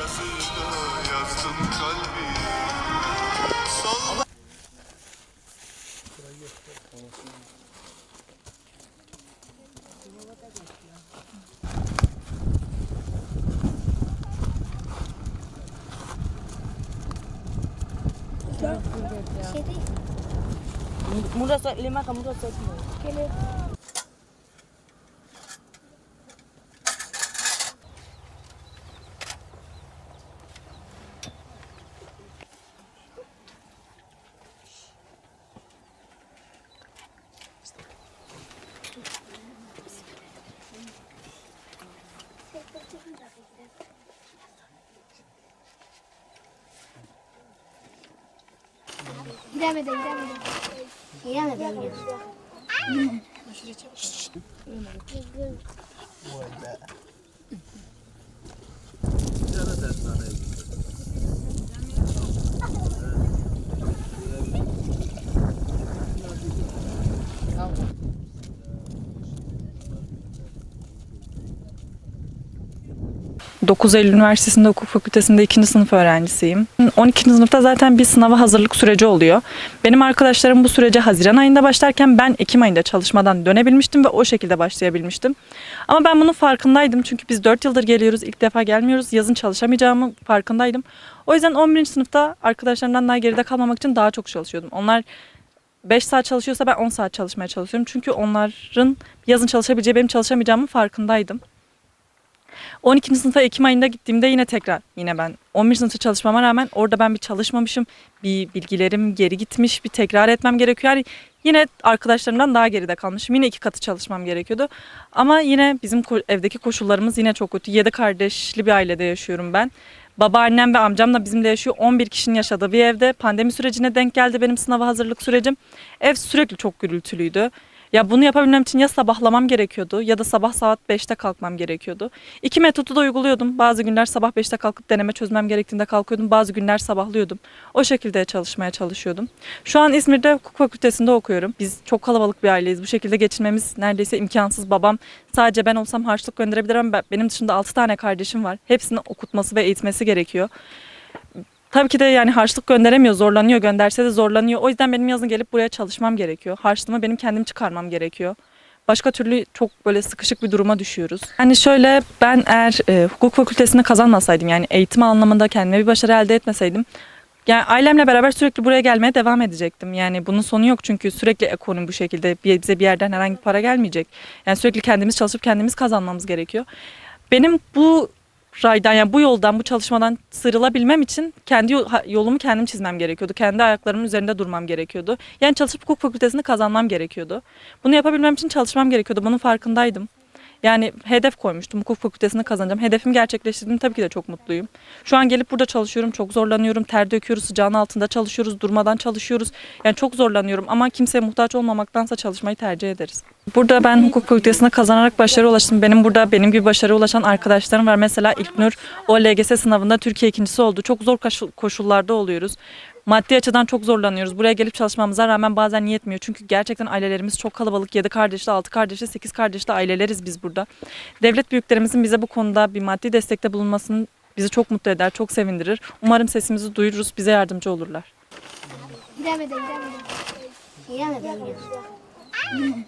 Yazıyla yazdım kalbi Sol Mudah, lima kamu sudah semua. Gidemedi, gidemedi. Gidemedi, gidemedi. Vay be. Bir tane dershaneye gidiyor. 9 Eylül Üniversitesi'nde hukuk fakültesinde 2. sınıf öğrencisiyim. 12. sınıfta zaten bir sınava hazırlık süreci oluyor. Benim arkadaşlarım bu sürece Haziran ayında başlarken ben Ekim ayında çalışmadan dönebilmiştim ve o şekilde başlayabilmiştim. Ama ben bunun farkındaydım çünkü biz 4 yıldır geliyoruz ilk defa gelmiyoruz. Yazın çalışamayacağımı farkındaydım. O yüzden 11. sınıfta arkadaşlarımdan daha geride kalmamak için daha çok çalışıyordum. Onlar 5 saat çalışıyorsa ben 10 saat çalışmaya çalışıyorum. Çünkü onların yazın çalışabileceği benim çalışamayacağımın farkındaydım. 12. sınıfa Ekim ayında gittiğimde yine tekrar yine ben 11. sınıfta çalışmama rağmen orada ben bir çalışmamışım. Bir bilgilerim geri gitmiş. Bir tekrar etmem gerekiyor. Yani yine arkadaşlarımdan daha geride kalmışım. Yine iki katı çalışmam gerekiyordu. Ama yine bizim evdeki koşullarımız yine çok kötü. 7 kardeşli bir ailede yaşıyorum ben. Babaannem ve amcam da bizimle yaşıyor. 11 kişinin yaşadığı bir evde. Pandemi sürecine denk geldi benim sınava hazırlık sürecim. Ev sürekli çok gürültülüydü. Ya bunu yapabilmem için ya sabahlamam gerekiyordu ya da sabah saat 5'te kalkmam gerekiyordu. İki metodu da uyguluyordum. Bazı günler sabah 5'te kalkıp deneme çözmem gerektiğinde kalkıyordum. Bazı günler sabahlıyordum. O şekilde çalışmaya çalışıyordum. Şu an İzmir'de hukuk fakültesinde okuyorum. Biz çok kalabalık bir aileyiz. Bu şekilde geçinmemiz neredeyse imkansız. Babam sadece ben olsam harçlık gönderebilir ama ben- benim dışında 6 tane kardeşim var. Hepsini okutması ve eğitmesi gerekiyor. Tabii ki de yani harçlık gönderemiyor, zorlanıyor. Gönderse de zorlanıyor. O yüzden benim yazın gelip buraya çalışmam gerekiyor. Harçlığımı benim kendim çıkarmam gerekiyor. Başka türlü çok böyle sıkışık bir duruma düşüyoruz. Yani şöyle ben eğer e, hukuk fakültesini kazanmasaydım yani eğitim anlamında kendime bir başarı elde etmeseydim yani ailemle beraber sürekli buraya gelmeye devam edecektim. Yani bunun sonu yok çünkü sürekli ekonomi bu şekilde bize bir yerden herhangi para gelmeyecek. Yani sürekli kendimiz çalışıp kendimiz kazanmamız gerekiyor. Benim bu raydan yani bu yoldan bu çalışmadan sıyrılabilmem için kendi yolumu kendim çizmem gerekiyordu. Kendi ayaklarımın üzerinde durmam gerekiyordu. Yani çalışıp hukuk fakültesini kazanmam gerekiyordu. Bunu yapabilmem için çalışmam gerekiyordu. Bunun farkındaydım. Yani hedef koymuştum. Hukuk fakültesini kazanacağım. Hedefimi gerçekleştirdim. Tabii ki de çok mutluyum. Şu an gelip burada çalışıyorum. Çok zorlanıyorum. Ter döküyoruz. Sıcağın altında çalışıyoruz. Durmadan çalışıyoruz. Yani çok zorlanıyorum ama kimseye muhtaç olmamaktansa çalışmayı tercih ederiz. Burada ben hukuk fakültesine kazanarak başarı ulaştım. Benim burada benim gibi başarı ulaşan arkadaşlarım var. Mesela İlknur o LGS sınavında Türkiye ikincisi oldu. Çok zor koşu- koşullarda oluyoruz. Maddi açıdan çok zorlanıyoruz. Buraya gelip çalışmamıza rağmen bazen yetmiyor. Çünkü gerçekten ailelerimiz çok kalabalık. 7 kardeşli, 6 kardeşli, 8 kardeşli aileleriz biz burada. Devlet büyüklerimizin bize bu konuda bir maddi destekte bulunmasını bizi çok mutlu eder, çok sevindirir. Umarım sesimizi duyururuz, bize yardımcı olurlar. Gidemedi, gidemedi. Gidemedi, gidemedi.